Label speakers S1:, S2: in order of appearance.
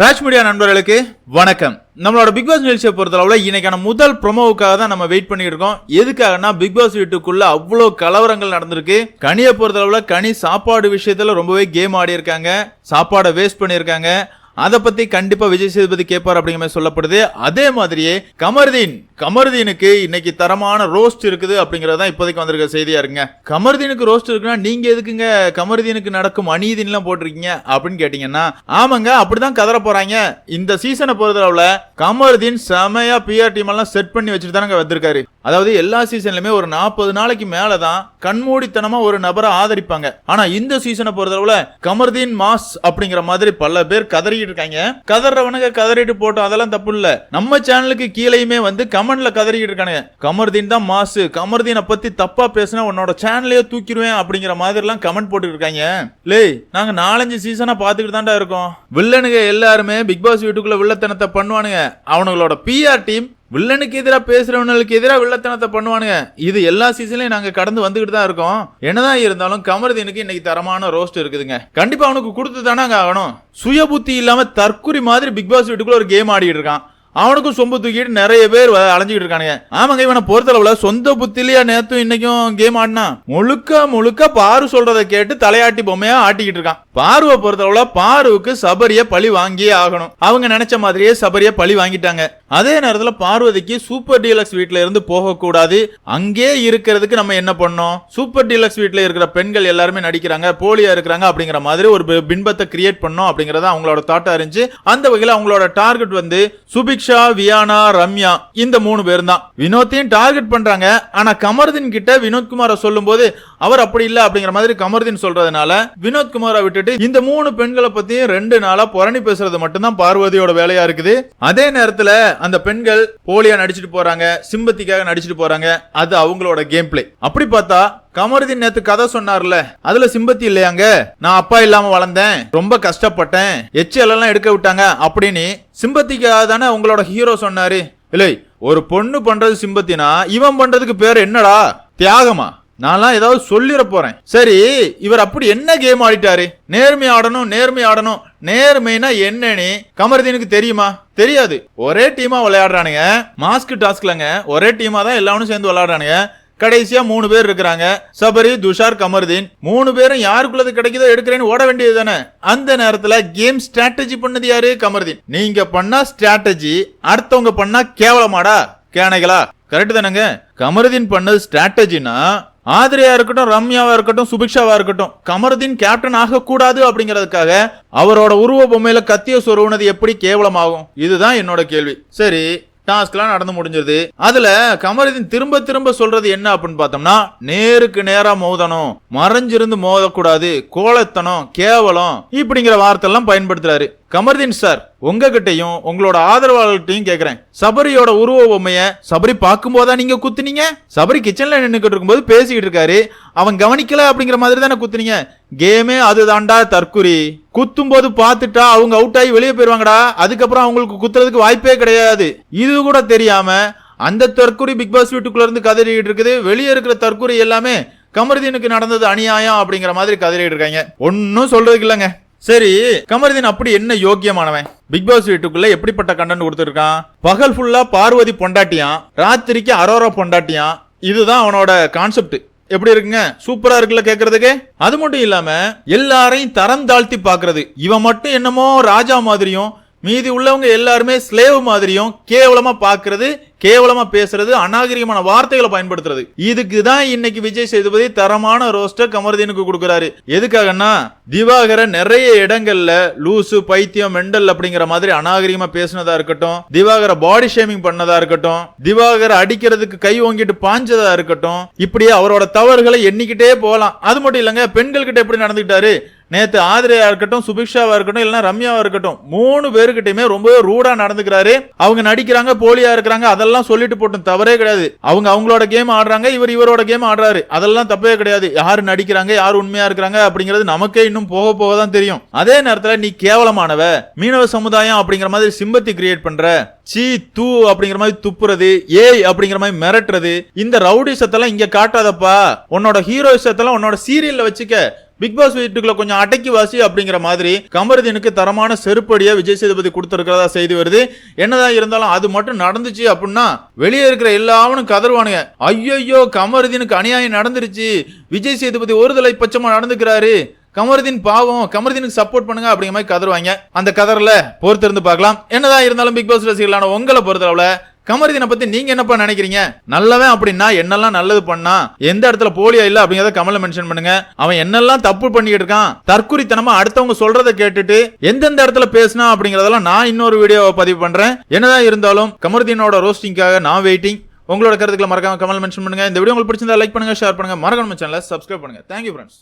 S1: Raj media நண்பர்களுக்கு வணக்கம். நம்மளோட பிக் பாஸ் நிகழ்ச்சியை பொறுத்தளவில் இன்னைக்கான முதல் ப்ரொமோவுக்காக தான் நம்ம வெயிட் பண்ணிட்டு இருக்கோம். எதுக்காகனா பிக் பாஸ் வீட்டுக்குள்ள அவ்வளோ கலவரங்கள் நடந்திருக்கு. கனியை பொறுத்தளவில் கனி சாப்பாடு விஷயத்துல ரொம்பவே கேம் ஆடி இருக்காங்க சாப்பாடை வேஸ்ட் பண்ணியிருக்காங்க. அதை பத்தி கண்டிப்பா விஜய் சேதுபதி கேட்பார் அப்படிங்கிற மாதிரி சொல்லப்படுது. அதே மாதிரியே கமர்தீன் கமர்தீனுக்கு இன்னைக்கு தரமான ரோஸ்ட் இருக்குது அப்படிங்கறதான் இப்போதைக்கு வந்திருக்க செய்தியா இருங்க கமர்தீனுக்கு ரோஸ்ட் இருக்குன்னா நீங்க எதுக்குங்க கமர்தீனுக்கு நடக்கும் அநீதின்லாம் போட்டிருக்கீங்க அப்படின்னு கேட்டீங்கன்னா ஆமாங்க அப்படிதான் கதற போறாங்க. இந்த சீசனை பொறுத்தளவுல கமர்தீன் செமையா பிஆர் டீம் எல்லாம் செட் பண்ணி வச்சுட்டு தானே வந்திருக்காரு. அதாவது எல்லா சீசன்லயுமே ஒரு நாற்பது நாளைக்கு மேலதான் கண்மூடித்தனமா ஒரு நபரை ஆதரிப்பாங்க. ஆனா இந்த சீசனை பொறுத்தளவுல கமர்தீன் மாஸ் அப்படிங்கிற மாதிரி பல பேர் கதறிட்டு இருக்காங்க. கதறவனுங்க கதறிட்டு போட்டோம் அதெல்லாம் தப்பு இல்ல. நம்ம சேனலுக்கு கீழேயுமே வந்து கமெண்ட்ல கதறிட்டு இருக்கானுங்க. கமர்தீன் தான் மாஸ். கமர்தீனை பத்தி தப்பா பேசினா உன்னோட சேனலையே தூக்கிடுவேன் அப்படிங்கிற மாதிரி எல்லாம் கமெண்ட் போட்டு இருக்காங்க. லேய் நாங்க நாலஞ்சு சீசனா பாத்துக்கிட்டு தான்டா இருக்கோம். வில்லனுங்க எல்லாருமே பிக் பாஸ் வீட்டுக்குள்ள வில்லத்தனத்தை பண்ணுவானுங்க. அவனுங்களோட பிஆர் டீம் வில்லனுக்கு எதிராக பேசுறவனுக்கு எதிராக வில்லத்தனத்தை பண்ணுவானுங்க. இது எல்லா சீசன்லயும் நாங்க கடந்து வந்துகிட்டு தான் இருக்கோம். என்னதான் இருந்தாலும் கமர்தீனுக்கு இன்னைக்கு தரமான ரோஸ்ட் இருக்குதுங்க. கண்டிப்பா அவனுக்கு கொடுத்து தானே ஆகணும். சுய புத்தி இல்லாம தற்குறி மாதிரி பிக் பாஸ் வீட்டுக்குள்ள ஒரு கேம் ஆடிட்டு இருக்கான். அவனுக்கும் சொம்பு தூக்கிட்டு நிறைய பேர் வ- இருக்கானுங்க. ஆமாங்க இவனை பொறுத்தளவுல சொந்த புத்திலேயே நேத்தும் இன்னைக்கும் கேம் ஆடினா முழுக்க முழுக்க பாரு சொல்றதை கேட்டு தலையாட்டி பொம்மையா ஆட்டிக்கிட்டு இருக்கான். பார்வை பொறுத்தளவுல பாருவுக்கு சபரிய பழி வாங்கியே ஆகணும். அவங்க நினைச்ச மாதிரியே சபரிய பழி வாங்கிட்டாங்க. அதே நேரத்துல பார்வதிக்கு சூப்பர் டீலக்ஸ் வீட்ல இருந்து போகக்கூடாது அங்கே இருக்கிறதுக்கு நம்ம என்ன பண்ணோம்? சூப்பர் டீலக்ஸ் வீட்டில் இருக்கிற பெண்கள் எல்லாருமே நடிக்கிறாங்க போலியா இருக்கிறாங்க அப்படிங்கிற மாதிரி ஒரு பின்பத்தை கிரியேட் பண்ணோம் அப்படிங்கறத அவங்களோட தாட்டா இருந்துச்சு. அந்த வகையில அவங்களோட டார்கெட் வந்து சுபிக்ஷா வியானா ரம்யா இந்த மூணு பேர் தான். வினோத்தையும் டார்கெட் பண்றாங்க. ஆனா கமர்தீன் கிட்ட வினோத்குமாரை சொல்லும்போது அவர் அப்படி இல்ல அப்படிங்கிற மாதிரி கமர்தீன் சொல்றதுனால வினோத்குமாரை விட்டுட்டு இந்த மூணு பெண்களை பத்தியும் ரெண்டு நாளா புரணி பேசுறது மட்டும்தான் பார்வதியோட வேலையா இருக்குது. அதே நேரத்துல அந்த பெண்கள் போலியா நடிச்சிட்டு போறாங்க சிம்பத்திக்காக நடிச்சிட்டு போறாங்க. அது அவங்களோட கேம் பிளே அப்படி பார்த்தா கமருதீன் நேத்து கதை சொன்னார்ல அதுல சிம்பத்தி இல்லையாங்க? நான் அப்பா இல்லாம வளர்ந்தேன் ரொம்ப கஷ்டப்பட்டேன் எச்சல் எல்லாம் எடுக்க விட்டாங்க அப்படின்னு சிம்பத்திக்காக தானே உங்களோட ஹீரோ சொன்னாரு. இல்லை ஒரு பொண்ணு பண்றது சிம்பத்தினா இவன் பண்றதுக்கு பேர் என்னடா? தியாகமா? நான்லாம் ஏதாவது சொல்லிட போறேன். சரி இவர் அப்படி என்ன கேம் ஆடிட்டாரு? நேர்மை ஆடணும் நேர்மை ஆடணும். நேர்மைனா என்னன்னு கமர்தீனுக்கு தெரியுமா? தெரியாது. ஒரே டீமா விளையாடுறானுங்க. மாஸ்க் டாஸ்க்லங்க ஒரே டீமா தான் எல்லாரும் சேர்ந்து விளையாடுறானுங்க. கடைசியா மூணு பேர் இருக்கிறாங்க. சபரி துஷார் கமருதீன். மூணு பேரும் யாருக்குள்ளது கிடைக்குதோ எடுக்கிறேன்னு ஓட வேண்டியது தானே. அந்த நேரத்துல கேம் ஸ்ட்ராட்டஜி பண்ணது யாரு? கமருதீன். நீங்க பண்ணா ஸ்ட்ராட்டஜி அடுத்தவங்க பண்ணா கேவலமாடா கேனைகளா? கரெக்ட் தானேங்க. கமருதீன் பண்ணது ஸ்ட்ராட்டஜினா ஆதிரியா இருக்கட்டும் ரம்யாவா இருக்கட்டும் சுபிக்ஷாவா இருக்கட்டும் கமருதீன் கேப்டன் ஆகக்கூடாது அப்படிங்கிறதுக்காக அவரோட உருவ பொம்மையில கத்திய சொருவுனது எப்படி கேவலமாகும்? இதுதான் என்னோட கேள்வி. சரி டாஸ்க்லாம் நடந்து முடிஞ்சது அதுல கமருதீன் திரும்ப திரும்ப சொல்றது என்ன அப்படின்னு பார்த்தோம்னா நேருக்கு நேரா மோதணும். மறைஞ்சிருந்து மோதக்கூடாது. கோலத்தனம் கேவலம் இப்படிங்கிற வார்த்தை எல்லாம் பயன்படுத்துறாரு. கமர்தீன் சார் உங்ககிட்டயும் உங்களோட ஆதரவாளர்கிட்டையும் கேக்குறேன். சபரியோட உருவ பொம்மைய சபரி பார்க்கும்போதா நீங்க குத்துனீங்க? சபரி கிச்சன்ல நின்னுக்கிட்டு இருக்கும்போது பேசிக்கிட்டு இருக்காரு. அவன் கவனிக்கல அப்படிங்கிற மாதிரி தானே குத்துனீங்க? கேமே அதுதான்டா தற்குறி. குத்தும் போது பார்த்துட்டா அவங்க அவுட் ஆகி வெளியே போயிருவாங்கடா. அதுக்கப்புறம் அவங்களுக்கு குத்துறதுக்கு வாய்ப்பே கிடையாது. இது கூட தெரியாம அந்த தற்குறி பிக் பாஸ் வீட்டுக்குள்ள இருந்து கதறிட்டு இருக்குது. வெளியே இருக்கிற தற்குறி எல்லாமே கமருதீனுக்கு நடந்தது அநியாயம் அப்படிங்கிற மாதிரி கதறிட்டு இருக்காங்க. ஒன்னும் சொல்றதுக்கு இல்லைங்க. சரி கமருதீன் அப்படி என்ன யோக்கியமானவன்? பிக் பாஸ் வீட்டுக்குள்ள எப்படிப்பட்ட கண்டென்ட் கொடுத்துருக்கான்? பகல் ஃபுல்லா பார்வதி பொண்டாட்டியான் ராத்திரிக்கு அரோரா பொண்டாட்டியான் இதுதான் அவனோட கான்செப்ட் எப்படி இருக்குங்க? சூப்பரா இருக்குல்ல கேக்குறதுக்கு? அது மட்டும் இல்லாம எல்லாரையும் தரம் தாழ்த்தி பாக்குறது இவன் மட்டும் என்னமோ ராஜா மாதிரியும் மீதி உள்ளவங்க எல்லாருமே ஸ்லேவ் மாதிரியும் கேவலமா பாக்குறது கேவலமா பேசுறது அநாகரிகமான வார்த்தைகளை பயன்படுத்துறது. இதுக்கு தான் இன்னைக்கு விஜய் சேதுபதி தரமான ரோஸ்டர் கமர்தீனுக்கு கொடுக்கறாரு. எதுக்காகன்னா திவாகரன் நிறைய இடங்கள்ல லூசு பைத்தியம் மெண்டல் அப்படிங்கிற மாதிரி அநாகரிகமா பேசினதா இருக்கட்டும் திவாகர பாடி ஷேமிங் பண்ணதா இருக்கட்டும் திவாகர அடிக்கிறதுக்கு கை ஓங்கிட்டு பாஞ்சதா இருக்கட்டும் இப்படியே அவரோட தவறுகளை எண்ணிக்கிட்டே போகலாம். அது மட்டும் இல்லைங்க பெண்கள் கிட்ட எப்படி நடந்துக்கிட்டாரு? நேத்து ஆதிரையா இருக்கட்டும் சுபிக்ஷாவா இருக்கட்டும் இல்லைன்னா ரம்யாவா இருக்கட்டும் மூணு பேருக்கிட்டயுமே ரொம்பவே ரூடா நடந்துக்கிறாரு. அவங்க நடிக்கிறாங்க போலியா இருக்கிறாங்க அதெல்லாம் சொல்லிட்டு போட்டும் தவறே கிடையாது. அவங்க அவங்களோட கேம் ஆடுறாங்க இவர் இவரோட கேம் ஆடுறாரு. அதெல்லாம் தப்பே கிடையாது. யாரு நடிக்கிறாங்க யார் உண்மையா இருக்கிறாங்க அப்படிங்கிறது நமக்கே இன்னும் போக போக தான் தெரியும். அதே நேரத்துல நீ கேவலமானவ மீனவ சமுதாயம் அப்படிங்கிற மாதிரி சிம்பத்தி கிரியேட் பண்ற சீ தூ அப்படிங்கிற மாதிரி துப்புறது ஏய் அப்படிங்கிற மாதிரி மிரட்டுறது இந்த ரவுடிசத்தெல்லாம் இங்க காட்டாதப்பா. உன்னோட ஹீரோயிசத்தெல்லாம் உன்னோட சீரியல்ல வச்சுக்க. பிக் பாஸ் வீட்டுக்குள்ள கொஞ்சம் அடக்கி வாசி அப்படிங்கிற மாதிரி கமருதீனுக்கு தரமான செருப்படியா விஜய் சேதுபதி கொடுத்திருக்கிறதா செய்தி வருது. என்னதான் இருந்தாலும் அது மட்டும் நடந்துச்சு அப்படின்னா வெளியே இருக்கிற எல்லாவனும் கதறுவானுங்க. ஐயோ கமருதீனுக்கு அநியாயம் நடந்துருச்சு. விஜய் சேதுபதி ஒருதலை பட்சமா நடந்துக்கிறாரு. கமருதீன் பாவம் கமருதீனுக்கு சப்போர்ட் பண்ணுங்க அப்படிங்கிற மாதிரி கதருவாங்க அந்த கதறல பொறுத்திருந்து பார்க்கலாம். என்னதான் இருந்தாலும் பிக் பாஸ் ரசிகர்களான உங்களை பொறுத்தளவுல கமருதீனை பத்தி நீங்க என்னப்பா நினைக்கிறீங்க? நல்லவன் அப்படின்னா என்னெல்லாம் நல்லது பண்ணா? எந்த இடத்துல போலியா இல்ல அப்படிங்கறத கமல மென்ஷன் பண்ணுங்க. அவன் என்னெல்லாம் தப்பு பண்ணிட்டு இருக்கான்? தற்குறித்தனமா அடுத்தவங்க சொல்றத கேட்டுட்டு எந்தெந்த இடத்துல பேசினா அப்படிங்கறதெல்லாம் நான் இன்னொரு வீடியோவை பதிவு பண்றேன். என்னதான் இருந்தாலும் கமருதீனோட ரோஸ்டிங்காக நான் வெயிட்டிங் உங்களோட கருத்துக்களை மறக்காம கமல் மென்ஷன் பண்ணுங்க. இந்த வீடியோ உங்களுக்கு பிடிச்சிருந்தா லைக் பண்ணுங்க ஷேர் பண்ணுங்க. மறக்காம சேனலை சப்ஸ்கிரைப் பண்ணுங்க. Thank you friends